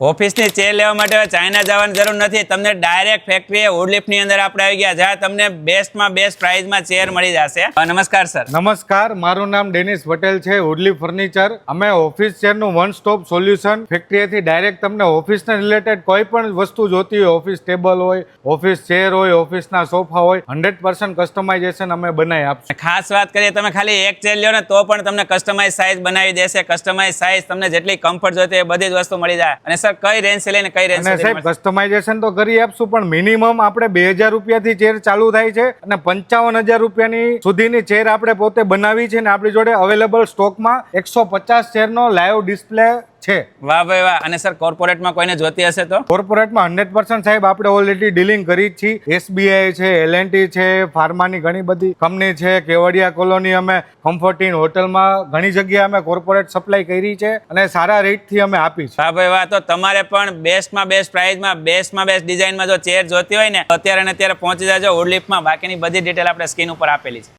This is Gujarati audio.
ઓફિસની ચેર લેવા માટે ચાઇના જવાની જરૂર નથી. તમને ડાયરેક્ટ ફેક્ટરીએ વુડલિફ્ટની અંદર આપણે આવી ગયા. જ્યાં તમને બેસ્ટમાં બેસ્ટ પ્રાઇઝમાં ચેર મળી જશે. નમસ્કાર સર. નમસ્કાર મારું નામ ડેનિસ પટેલ છે ઉડલી ફર્નિચર. અમે ઓફિસ ચેરનું વન સ્ટોપ સોલ્યુશન ફેક્ટરીએથી ડાયરેક્ટ તમને ઓફિસને રિલેટેડ કોઈ પણ વસ્તુ જોતી હોય ઓફિસ ટેબલ હોય ઓફિસ ચેર હોય ઓફિસના સોફા હોય હંડ્રેડ પર્સન્ટ કસ્ટમાઇઝેશન અમે બનાવી આપશું. ખાસ વાત કરીએ તમે ખાલી એક ચેર લ્યો ને તો પણ તમને કસ્ટમાઇઝ સાઇઝ બનાવી દેશે. કસ્ટમાઇઝ સાઇઝ તમને જેટલી કમ્ફર્ટ જોઈતી એ બધી જ વસ્તુ મળી જાય. અને સર કઈ રેન્જથી લઈને કઈ રેન્જ અને સાહેબ કસ્ટમાઇઝેશન તો કરી આપશું પણ મિનિમમ આપણે બે હજાર રૂપિયાથી ચેર ચાલુ થાય છે અને પંચાવન હજાર રૂપિયાની સુધીની ચેર આપણે પોતે બનાવી છે ને આપણી જોડે અવેલેબલ સ્ટોકમાં એકસો પચાસ ચેરનો લાઈવ ડિસ્પ્લે છે. વાહ ભાઈ વાહ. અને સર કોર્પોરેટમાં કોઈને જોતી હશે તો? કોર્પોરેટમાં હંડ્રેડ પર્સન્ટ સાહેબ આપણે ઓલરેડી ડીલિંગ કરી જ છીએ એસબીઆઈ છે એલએનટી છે ફાર્માની ઘણી બધી કંપની છે. કેવડિયા કોલોની અમે કમ્ફર્ટિન હોટલમાં ઘણી જગ્યાએ અમે કોર્પોરેટ સપ્લાય કરી છે અને સારા રેટથી અમે આપી છે. વાહ ભાઈ વાહ. તો તમારે પણ બેસ્ટમાં બેસ્ટ પ્રાઇઝમાં બેસ્ટમાં બેસ્ટ ડિઝાઇનમાં જો ચેર જોતી હોય ને અત્યારે અને અત્યારે પહોંચી જાજો. વુડલિફ્ટમાં બાકીની બધી ડિટેલ આપણે સ્કીન ઉપર આપેલી છે.